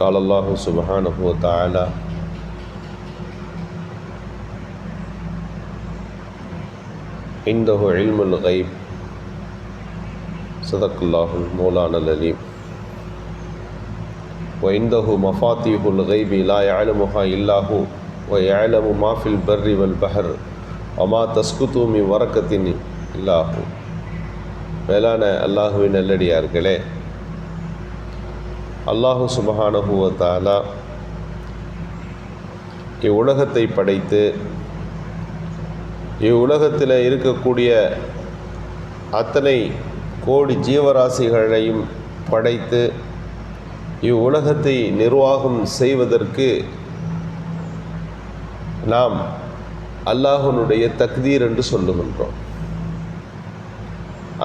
قال الله سبحانه وتعالى عنده علم الغيب صدق الله المولانا العليم وعنده مفاتيح الغيب لا يعلمها إلا هو ويعلم ما في البر والبحر وما تسقط من ورقة إلا هو மேலான அல்லாஹுவின் நல்லடியார்களே அல்லாஹு சுபஹானுபூவத்தாலா இவ்வுலகத்தை படைத்து இவ்வுலகத்தில் இருக்கக்கூடிய அத்தனை கோடி ஜீவராசிகளையும் படைத்து இவ்வுலகத்தை நிர்வாகம் செய்வதற்கு நாம் அல்லாஹனுடைய தக்தீர் என்று சொல்லுகின்றோம்.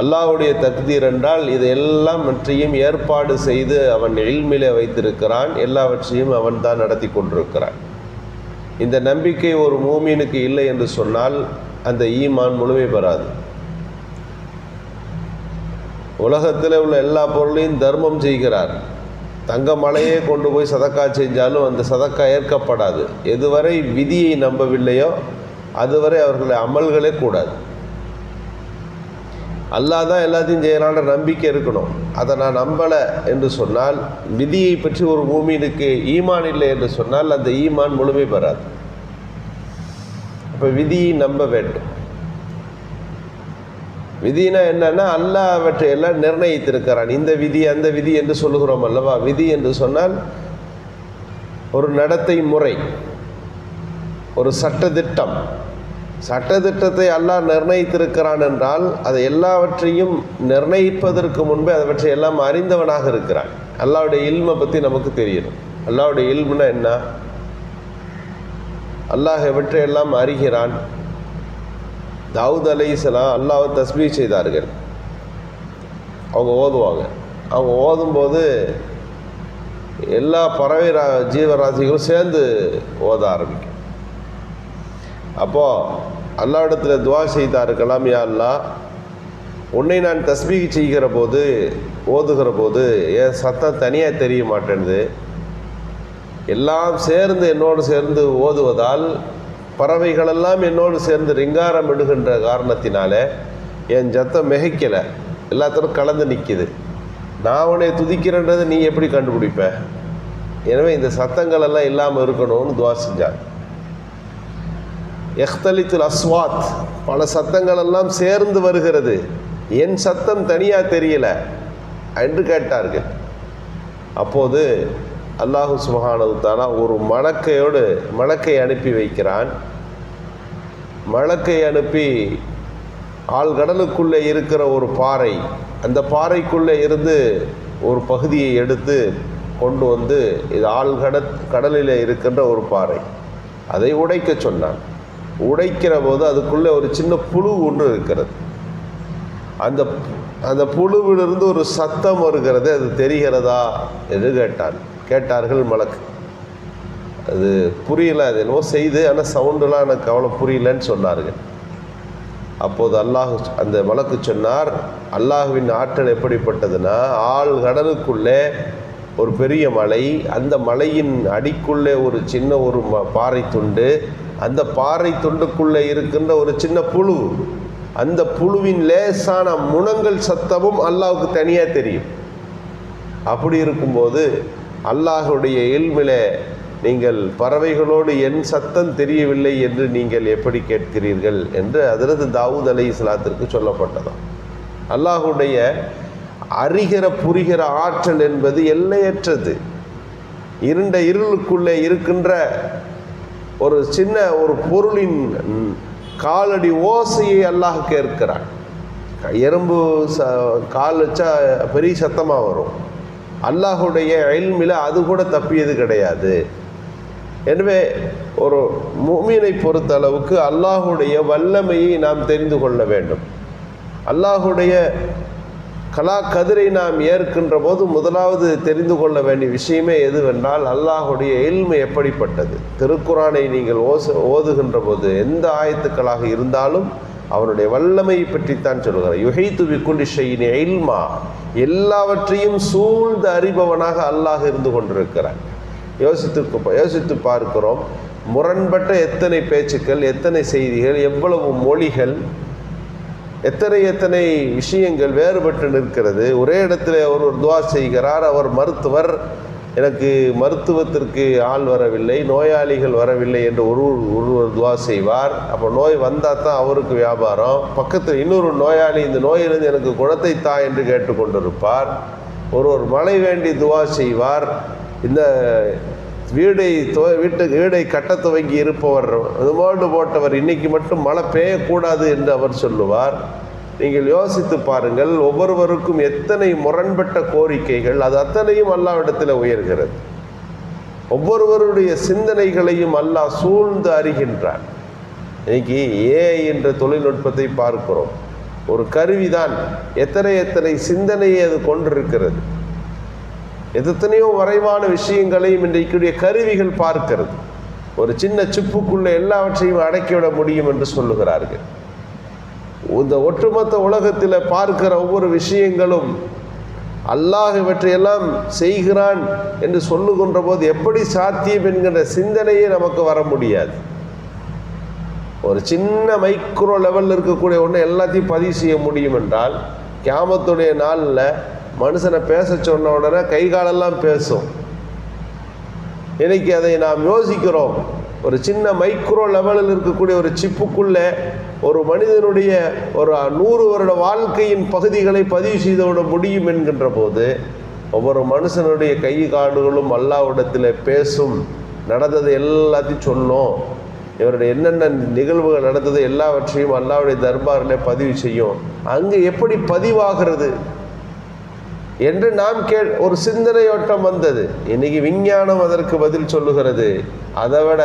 அல்லாஹுடைய தக்தீர் என்றால் இது எல்லாவற்றையும் ஏற்பாடு செய்து அவன் எல்மிலே வைத்திருக்கிறான். எல்லாவற்றையும் அவன் தான் நடத்தி கொண்டிருக்கிறான். இந்த நம்பிக்கை ஒரு மூமீனுக்கு இல்லை என்று சொன்னால் அந்த ஈமான் முழுமை பெறாது. உலகத்தில் உள்ள எல்லா பொருளையும் தர்மம் செய்கிறார். தங்க மலையே கொண்டு போய் சதக்கா செஞ்சாலும் அந்த சதக்கா ஏற்கப்படாது. எதுவரை விதியை நம்பவில்லையோ அதுவரை அவர்களுடைய அமல்களே கூடாது. அல்லாஹ் தான் எல்லாத்தையும் செய்யலான்ற நம்பிக்கை இருக்கணும். அதை நான் நம்பலை என்று சொன்னால் விதியை பற்றி ஒரு பூமியினுக்கு ஈமான் இல்லை என்று சொன்னால் அந்த ஈமான் முழுமை பெறாது. அப்போ விதியை நம்ப வேண்டும். விதினா என்னன்னா அல்லாஹ் அவற்றை எல்லாம் நிர்ணயித்திருக்கிறான். இந்த விதி அந்த விதி என்று சொல்லுகிறோம் அல்லவா? விதி என்று சொன்னால் ஒரு நடத்தை முறை ஒரு சட்டத்திட்டம் சட்டத்திட்டத்தை அல்லாஹ் நிர்ணயித்திருக்கிறான் என்றால் அதை எல்லாவற்றையும் நிர்ணயிப்பதற்கு முன்பே அவற்றை எல்லாம் அறிந்தவனாக இருக்கிறான். அல்லாவுடைய இல்மை பற்றி நமக்கு தெரியணும். அல்லாவுடைய இல்முனா என்ன? அல்லாஹ் எவற்றை எல்லாம் அறிகிறான்? தாவூத் அலை இஸ்லாம் அல்லாவை தஸ்மீ செய்தார்கள். அவங்க ஓதுவாங்க. அவங்க ஓதும்போது எல்லா பறவை ரா ஜீவராசிகளும் சேர்ந்து ஓத ஆரம்பிக்கும். அப்போது அல்லாவிடத்தில் துவா செய்தார்களாம் யா அல்லா உன்னை நான் தஸ்மீகி செய்கிற போது ஓதுகிற போது என் சத்தம் தனியாக தெரிய மாட்டேன்து எல்லாம் சேர்ந்து என்னோடு சேர்ந்து ஓதுவதால் பறவைகளெல்லாம் என்னோடு சேர்ந்து ரிங்காரம் இடுகின்ற காரணத்தினால என் சத்தம் மிகைக்கலை. எல்லாத்தரும் கலந்து நிற்கிது நான் உன்னை துதிக்கிறேன்றதை நீ எப்படி கண்டுபிடிப்ப? எனவே இந்த சத்தங்கள் எல்லாம் இல்லாமல் இருக்கணும்னு துவா செஞ்சாங்க. எஹ்தலித்துல் அஸ்வாத் பல சத்தங்கள் எல்லாம் சேர்ந்து வருகிறது. என் சத்தம் தனியாக தெரியல என்று கேட்டார்கள். அப்போது அல்லாஹு சுபஹானது தாலா ஒரு மலக்கையோடு மலக்கை அனுப்பி வைக்கிறான். மலக்கை அனுப்பி ஆழ்கடலுக்குள்ளே இருக்கிற ஒரு பாறை அந்த பாறைக்குள்ளே இருந்து ஒரு பகுதியை எடுத்து கொண்டு வந்து இது ஆழ்கட கடலில் இருக்கின்ற ஒரு பாறை. அதை உடைக்க சொன்னான். உடைக்கிற போது அதுக்குள்ளே ஒரு சின்ன புழு ஒன்று இருக்கிறது. அந்த அந்த புழுவிலிருந்து ஒரு சத்தம் வருகிறது அது தெரிகிறதா என்று கேட்டான். கேட்டார்கள் மலக்கு. அது புரியல அது என்னவோ செய்து ஆனால் சவுண்டெலாம் எனக்கு அவ்வளோ புரியலன்னு சொன்னார்கள். அப்போது அல்லாஹ் அந்த மலக்கு சொன்னார் அல்லாஹுவின் ஆற்றல் எப்படிப்பட்டதுன்னா ஆள் கடலுக்குள்ளே ஒரு பெரிய மலை அந்த மலையின் அடிக்குள்ளே ஒரு சின்ன ஒரு ம பாறை துண்டு அந்த பாறை துண்டுக்குள்ளே இருக்கின்ற ஒரு சின்ன புழு. அந்த புழுவின் லேசான முனங்கள் சத்தமும் அல்லாவுக்கு தனியாக தெரியும். அப்படி இருக்கும்போது அல்லாஹுடைய இல்மிலே நீங்கள் பறவைகளோடு என் சத்தம் தெரியவில்லை என்று நீங்கள் எப்படி கேட்கிறீர்கள் என்று அதிரது தாவூத் அலை இஸ்லாத்திற்கு சொல்லப்பட்டதாம். அல்லாஹுடைய அறிகிற புரிகிற ஆற்றல் என்பது எல்லையற்றது. இருண்ட இருளுக்குள்ளே இருக்கின்ற ஒரு சின்ன ஒரு பொருளின் காலடி ஓசையை அல்லாஹ் கேட்கிறான். எறும்பு ச கால் வச்சா பெரிய சத்தமாக வரும். அல்லாஹுடைய எல்மில் அது கூட தப்பியது கிடையாது. எனவே ஒரு மூமீனை பொறுத்த அளவுக்கு அல்லாஹுடைய வல்லமையை நாம் தெரிந்து கொள்ள வேண்டும். அல்லாஹுடைய கலா கதிரை நாம் ஏற்கின்ற போது முதலாவது தெரிந்து கொள்ள வேண்டிய விஷயமே எதுவென்றால் அல்லாஹுடைய எல்மை எப்படிப்பட்டது? திருக்குறானை நீங்கள் ஓச ஓதுகின்ற போது எந்த ஆயத்துக்களாக இருந்தாலும் அவனுடைய வல்லமையை பற்றித்தான் சொல்கிறார். யுகை துவி குண்டிஷையின் இல்மா எல்லாவற்றையும் சூழ்ந்து அறிபவனாக அல்லாஹ் இருந்து கொண்டிருக்கிறான். யோசித்து யோசித்து பார்க்கிறோம். முரண்பட்ட எத்தனை பேச்சுக்கள் எத்தனை செய்திகள் எவ்வளவு மொழிகள் எத்தனை எத்தனை விஷயங்கள் வேறுபட்டு நிற்கிறது. ஒரே இடத்துல ஒரு ஒரு துவா செய்கிறார் அவர் மருத்துவர். எனக்கு மருத்துவத்திற்கு ஆள் வரவில்லை நோயாளிகள் வரவில்லை என்று ஒரு ஒருவர் துவா செய்வார். அப்போ நோய் வந்தால் தான் அவருக்கு வியாபாரம். பக்கத்தில் இன்னொரு நோயாளி இந்த நோயிலிருந்து எனக்கு குணத்தை தா என்று கேட்டுக்கொண்டிருப்பார். ஒரு மழை வேண்டி துவா செய்வார். இந்த வீடை துவ வீட்டு வீடை கட்ட துவங்கி இருப்பவர் ரிமாண்டு போட்டவர் இன்னைக்கு மட்டும் மழை பெய்யக்கூடாது என்று அவர் சொல்லுவார். நீங்கள் யோசித்து பாருங்கள் ஒவ்வொருவருக்கும் எத்தனை முரண்பட்ட கோரிக்கைகள் அது அத்தனையும் அல்லாவிடத்தில் உயர்கிறது. ஒவ்வொருவருடைய சிந்தனைகளையும் அல்லாஹ் சூழ்ந்து அறிகின்றான். இன்னைக்கு ஏஐ என்ற தொழில்நுட்பத்தை பார்க்கிறோம். ஒரு கருவிதான் எத்தனை எத்தனை சிந்தனையை அது கொண்டிருக்கிறது. எத்தனையோ வரைவான விஷயங்களையும் இன்றைக்குடைய கருவிகள் பார்க்கிறது. ஒரு சின்ன சிப்புக்குள்ளே எல்லாவற்றையும் அடக்கிவிட முடியும் என்று சொல்லுகிறார்கள். இந்த ஒட்டுமொத்த உலகத்தில் பார்க்கிற ஒவ்வொரு விஷயங்களும் அல்லாஹ் இவற்றையெல்லாம் செய்கிறான் என்று சொல்லுகின்ற போது எப்படி சாத்தியம் என்கின்ற சிந்தனையே நமக்கு வர முடியாது. ஒரு சின்ன மைக்ரோ லெவலில் இருக்கக்கூடிய ஒன்று எல்லாத்தையும் பதிவு செய்ய முடியும் என்றால் கியாமத்துடைய நாளில் மனுஷனை பேச சொன்ன உடனே கை காலெல்லாம் பேசும். இன்னைக்கு அதை நாம் யோசிக்கிறோம். ஒரு சின்ன மைக்ரோ லெவலில் இருக்கக்கூடிய ஒரு சிப்புக்குள்ளே ஒரு மனிதனுடைய ஒரு நூறு வருட வாழ்க்கையின் பகுதிகளை பதிவு செய்துவிட முடியும் என்கின்ற போது ஒவ்வொரு மனுஷனுடைய கை காடுகளும் அல்லாவிடத்தில் பேசும் நடந்தது எல்லாத்தையும் சொல்லும் இவருடைய என்னென்ன நிகழ்வுகள் நடந்தது எல்லாவற்றையும் அல்லாவுடைய தர்பாரில் பதிவு செய்யும். அங்கே எப்படி பதிவாகிறது? என்று நாம் கே ஒரு சிந்தனையோட்டம் வந்தது. இன்னைக்கு விஞ்ஞானம் அதற்கு பதில் சொல்லுகிறது. அதை விட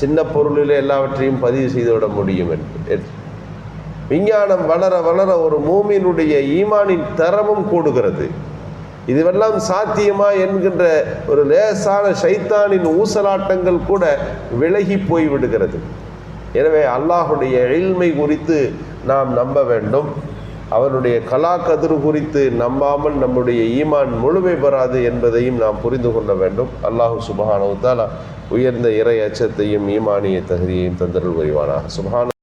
சின்ன பொருளில் எல்லாவற்றையும் பதிவு செய்துவிட முடியும் என்று. விஞ்ஞானம் வளர வளர ஒரு மூமியினுடைய ஈமானின் தரமும் கூடுகிறது. இதுவெல்லாம் சாத்தியமா என்கின்ற ஒரு லேசான சைத்தானின் ஊசலாட்டங்கள் கூட விலகி போய் விடுகிறது. எனவே அல்லாஹுடைய எழில்மை குறித்து நாம் நம்ப வேண்டும். அவனுடைய கலாக்கதிர் குறித்து நம்பாமல் நம்முடைய ஈமான் முழுமை பெறாது என்பதையும் நாம் புரிந்து கொள்ள வேண்டும். அல்லாஹு சுபஹானவுத்தாலா உயர்ந்த இறை அச்சத்தையும் ஈமானிய தகுதியையும் தந்தருள் புரிவானாக சுபஹான